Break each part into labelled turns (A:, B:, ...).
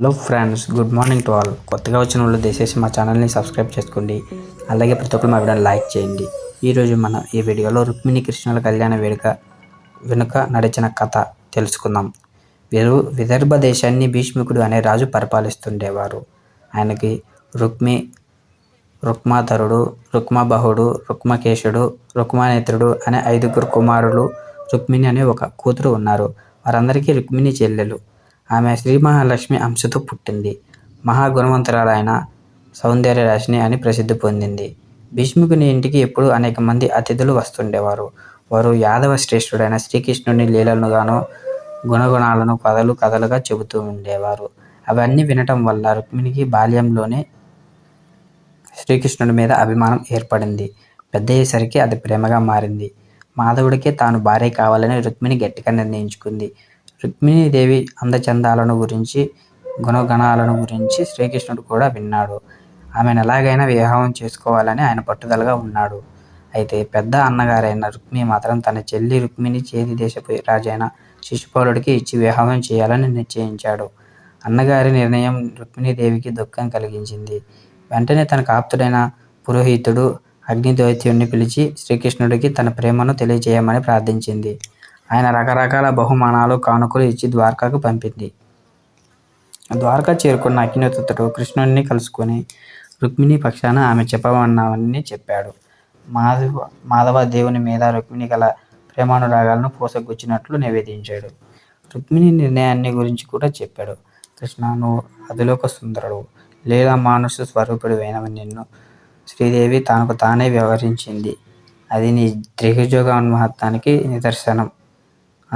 A: Hello friends good morning to all కొత్తగా వచ్చిన వాళ్ళు దయచేసి మా ఛానల్ని సబ్స్క్రైబ్ చేసుకోండి. అలాగే ప్రతి ఒక్కరు మా వీడియోని లైక్ చేయండి. ఈరోజు మనం ఈ వీడియోలో రుక్మిణి కృష్ణుల కళ్యాణ వేడుక వెనుక నడిచిన కథ తెలుసుకుందాం. వీరు విదర్భ దేశాన్ని భీష్మికుడు అనే రాజు పరిపాలిస్తుండేవారు. ఆయనకి రుక్మి రుక్మాధరుడు రుక్మబహుడు రుక్మకేశుడు రుక్మానేత్రుడు అనే ఐదుగురు కుమారులు రుక్మిణి అనే ఒక కూతురు ఉన్నారు. వారందరికీ రుక్మిణి చెల్లెలు. ఆమె శ్రీ మహాలక్ష్మి అంశతో పుట్టింది. మహాగుణవంతురాలైన సౌందర్య రాశిని అని ప్రసిద్ధి పొందింది. భీష్ముకుని ఇంటికి ఎప్పుడు అనేక మంది అతిథులు వస్తుండేవారు. వారు యాదవ శ్రేష్ఠుడైన శ్రీకృష్ణుని లీలలను గాను గుణగుణాలను కథలు కథలుగా చెబుతూ ఉండేవారు. అవన్నీ వినటం వల్ల రుక్మిణికి బాల్యంలోనే శ్రీకృష్ణుడి మీద అభిమానం ఏర్పడింది. పెద్ద అయ్యేసరికి అది ప్రేమగా మారింది. మాధవుడికే తాను భార్య కావాలని రుక్మిణి గట్టిగా నిర్ణయించుకుంది. రుక్మిణీదేవి అందచందాలను గురించి గుణగణాలను గురించి శ్రీకృష్ణుడు కూడా విన్నాడు. ఆమెను ఎలాగైనా వివాహం చేసుకోవాలని ఆయన పట్టుదలగా ఉన్నాడు. అయితే పెద్ద అన్నగారైన రుక్మి మాత్రం తన చెల్లి రుక్మిణి చేతి దేశపు రాజైన శిశుపాలుడికి ఇచ్చి వివాహం చేయాలని నిశ్చయించాడు. అన్నగారి నిర్ణయం రుక్మిణీదేవికి దుఃఖం కలిగించింది. వెంటనే తన కాప్తుడైన పురోహితుడు అగ్నిదైత్యుణ్ణి పిలిచి శ్రీకృష్ణుడికి తన ప్రేమను తెలియజేయమని ప్రార్థించింది. ఆయన రకరకాల బహుమానాలు కానుకలు ఇచ్చి ద్వారకాకు పంపింది. ద్వారకా చేరుకున్న అగ్నితుతుడు కృష్ణుడిని కలుసుకొని రుక్మిణి పక్షాన ఆమె చెప్పమన్నవన్నీ చెప్పాడు. మాధవ మాధవ దేవుని మీద రుక్మిణి గల ప్రేమానురాగాలను పోసగుచ్చినట్లు నివేదించాడు. రుక్మిణి నిర్ణయాన్ని గురించి కూడా చెప్పాడు. కృష్ణ నువ్వు అదిలోక సుందరుడు. లేదా మానుష స్వరూపుడు అయినవి నిన్ను శ్రీదేవి తనకు తానే వ్యవహరించింది. అది నీ త్రిభుజోగోన్మహత్వానికి నిదర్శనం.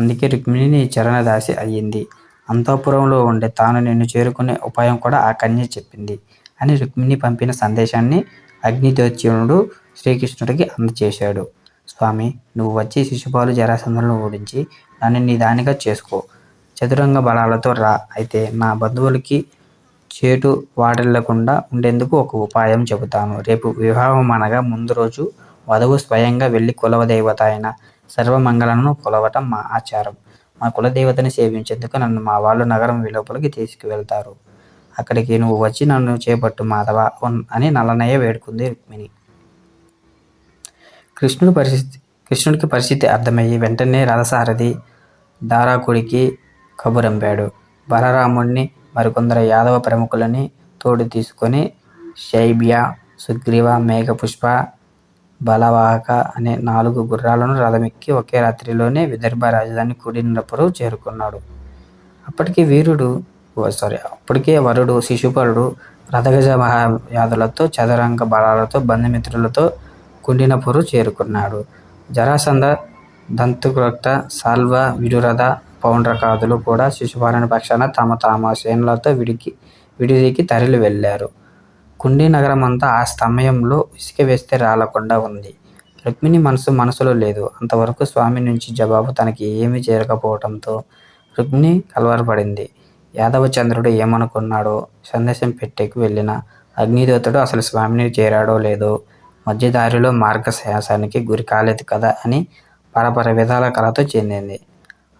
A: అందుకే రుక్మిణిని చరణదాసి అయ్యింది. అంతఃపురంలో ఉండే తాను నిన్ను చేరుకునే ఉపాయం కూడా ఆ కన్య చెప్పింది అని రుక్మిణి పంపిన సందేశాన్ని అగ్నిదోత్యునుడు శ్రీకృష్ణుడికి అందచేశాడు. స్వామి నువ్వు వచ్చి శిశుపాలు జరాసంధులను ఓడించి నన్ను నీ దానిగా చేసుకో. చతురంగ బలాలతో రా. అయితే నా బంధువులకి చేటు వాడలేకుండా ఉండేందుకు ఒక ఉపాయం చెబుతాను. రేపు వివాహం అనగా ముందు రోజు వధువు స్వయంగా వెళ్ళి కులవదేవత అయిన సర్వమంగళను కొలవటం మా ఆచారం. మా కులదేవతని సేవించేందుకు నన్ను మా వాళ్ళు నగరం విలోపలికి తీసుకువెళ్తారు. అక్కడికి నువ్వు వచ్చి నన్ను చేపట్టు మాధవ అని నల్లనయ్య వేడుకుంది రుక్మిణి. కృష్ణుడు పరిస్థితి కృష్ణుడికి పరిస్థితి అర్థమయ్యి వెంటనే రథసారథి దారాకుడికి కబురంపాడు. బలరాముడిని మరికొందరు యాదవ ప్రముఖులని తోడు తీసుకొని శైబ్య సుగ్రీవ మేఘపుష్ప బలవాహక అనే నాలుగు గుర్రాలను రథమెక్కి ఒకే రాత్రిలోనే విదర్భ రాజధాని కుడినప్పుడు చేరుకున్నాడు. అప్పటికి వీరుడు సారీ అప్పటికే వరుడు శిశుపాలుడు రథగజ మహాయాదులతో చదరంగ బలాలతో బంధుమిత్రులతో కుండినపురు చేరుకున్నాడు. జరాసంద దంతుక్రక్త సాల్వ విడురథ పౌండ్రకాదులు కూడా శిశుపాలుని పక్షాన తమ తమ సేనలతో విడికి విడిదికి తరలి వెళ్ళారు కుండీ నగరం అంతా ఆ సమయంలో ఇసుక వేస్తే రాలకుండా ఉంది. రుక్మిణి మనసు మనసులో లేదు. అంతవరకు స్వామి నుంచి జవాబు తనకి ఏమీ చేరకపోవడంతో రుక్మిణి కలవరపడింది. యాదవ చంద్రుడు ఏమనుకున్నాడో సందేశం పెట్టేకి వెళ్ళిన అగ్నిదేవతడు అసలు స్వామిని చేరాడో లేదో మధ్యదారిలో మార్గశాసానికి గురి కాలేదు కదా అని పరపర విధాల కళతో చెందింది.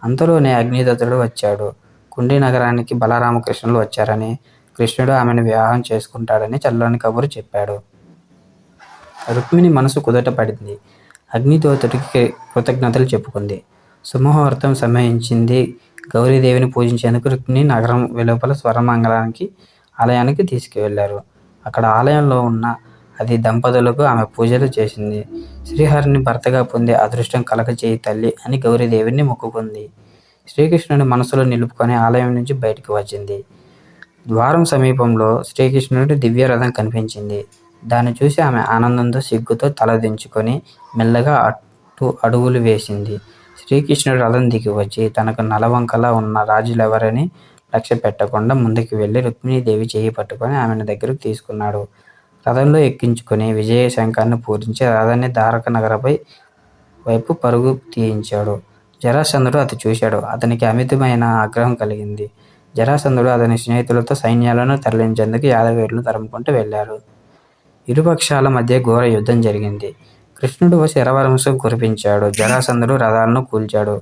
A: అంతలోనే అగ్నిదత్తుడు వచ్చాడు. కుండీ నగరానికి బలరామకృష్ణులు వచ్చారని కృష్ణుడు ఆమెను వివాహం చేసుకుంటాడని చల్లని కబురు చెప్పాడు. రుక్మిణి మనసు కుదట పడింది. అగ్నిదోతుడికి కృతజ్ఞతలు చెప్పుకుంది. సుముహూర్తం సమయించింది. గౌరీదేవిని పూజించేందుకు రుక్మిణి నగరం వెలుపల స్వరమంగళానికి ఆలయానికి తీసుకువెళ్ళారు. అక్కడ ఆలయంలో ఉన్న అది దంపతులకు ఆమె పూజలు చేసింది. శ్రీహరిని భర్తగా పొందే అదృష్టం కలక చేయి తల్లి అని గౌరీదేవిని మొక్కుకుంది. శ్రీకృష్ణుని మనసులో నిలుపుకొని ఆలయం నుంచి బయటకు వచ్చింది. ద్వారం సమీపంలో శ్రీకృష్ణుడి దివ్య రథం కనిపించింది. దాన్ని చూసి ఆమె ఆనందంతో సిగ్గుతో తలదించుకొని మెల్లగా అటు అడుగులు వేసింది. శ్రీకృష్ణుడు రథం దిగి వచ్చి తనకు నలవంకలా ఉన్న రాజులెవరని లక్ష్య పెట్టకుండా ముందుకు వెళ్ళి రుక్మిణీదేవి చేయి పట్టుకొని ఆమెను దగ్గరకు తీసుకున్నాడు. రథంలో ఎక్కించుకొని విజయ శంఖాన్ని పూరించి రథాన్ని దారక నగరపై వైపు పరుగు తీయించాడు. జరాసంధుడు అతను చూశాడు. అతనికి అమితమైన ఆగ్రహం కలిగింది. జరాసంధుడు అతని స్నేహితులతో సైన్యాలను తరలించేందుకు యాదవీరులు తరుముకుంటూ వెళ్ళారు. ఇరుపక్షాల మధ్య ఘోర యుద్ధం జరిగింది. కృష్ణుడు శరవరంశం కురిపించాడు. జరాసంధుడు రథాలను కూల్చాడు.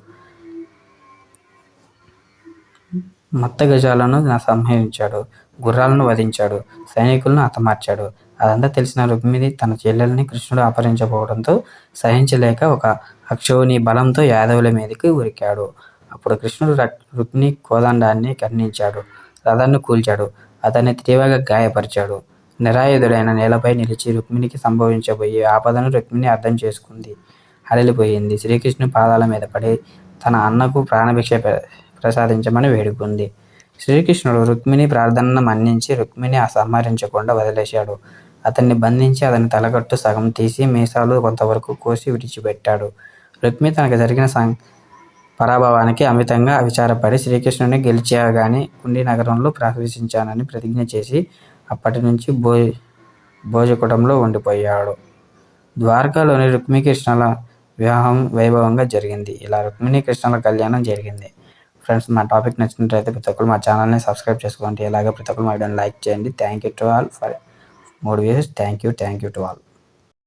A: మత్తగజాలను సంహరించాడు. గుర్రాలను వధించాడు. సైనికులను హతమార్చాడు. అదంతా తెలిసిన రుక్మిణి తన చెల్లెల్ని కృష్ణుడు అపహరించబోవడంతో సహించలేక ఒక అక్షోని బలంతో యాదవుల మీదకి ఉరికాడు. అప్పుడు కృష్ణుడు రుక్మిణి కోదండాన్ని ఖండించాడు రథాన్ని కూల్చాడు. అతన్ని తీవ్రంగా గాయపరిచాడు. నిరాయుధుడైన నేలపై నిలిచి రుక్మిణికి సంభవించబోయే ఆపదను రుక్మిణి అర్థం చేసుకుంది. అడలిపోయింది శ్రీకృష్ణుని పాదాల మీద పడి తన అన్నకు ప్రాణభిక్ష ప్రసాదించమని వేడుకుంది. శ్రీకృష్ణుడు రుక్మిణి ప్రార్థనను మన్నించి రుక్మిణి సంహరించకుండా వదిలేశాడు. అతన్ని బంధించి అతని తలగట్టు సగం తీసి మీసాలు కొంతవరకు కోసి విడిచిపెట్టాడు. రుక్మి తనకు జరిగిన సం పరాభవానికి అమితంగా విచారపడి శ్రీకృష్ణుని గెలిచాగానే కుండి నగరంలో ప్రవేశించానని ప్రతిజ్ఞ చేసి అప్పటి నుంచి భో భోజకుటంలో ఉండిపోయాడు. ద్వారకాలోని రుక్మికృష్ణల వివాహం వైభవంగా జరిగింది. ఇలా రుక్మిణి కృష్ణుల కళ్యాణం జరిగింది. ఫ్రెండ్స్ మా టాపిక్ నచ్చినట్లయితే ప్రతి ఒక్కరు మా ఛానల్ని సబ్స్క్రైబ్ చేసుకోండి. ఇలాగే ప్రతి ఒక్కరు మా వీడియోని లైక్ చేయండి. Thank you to all. For మూడు views thank you thank you to all.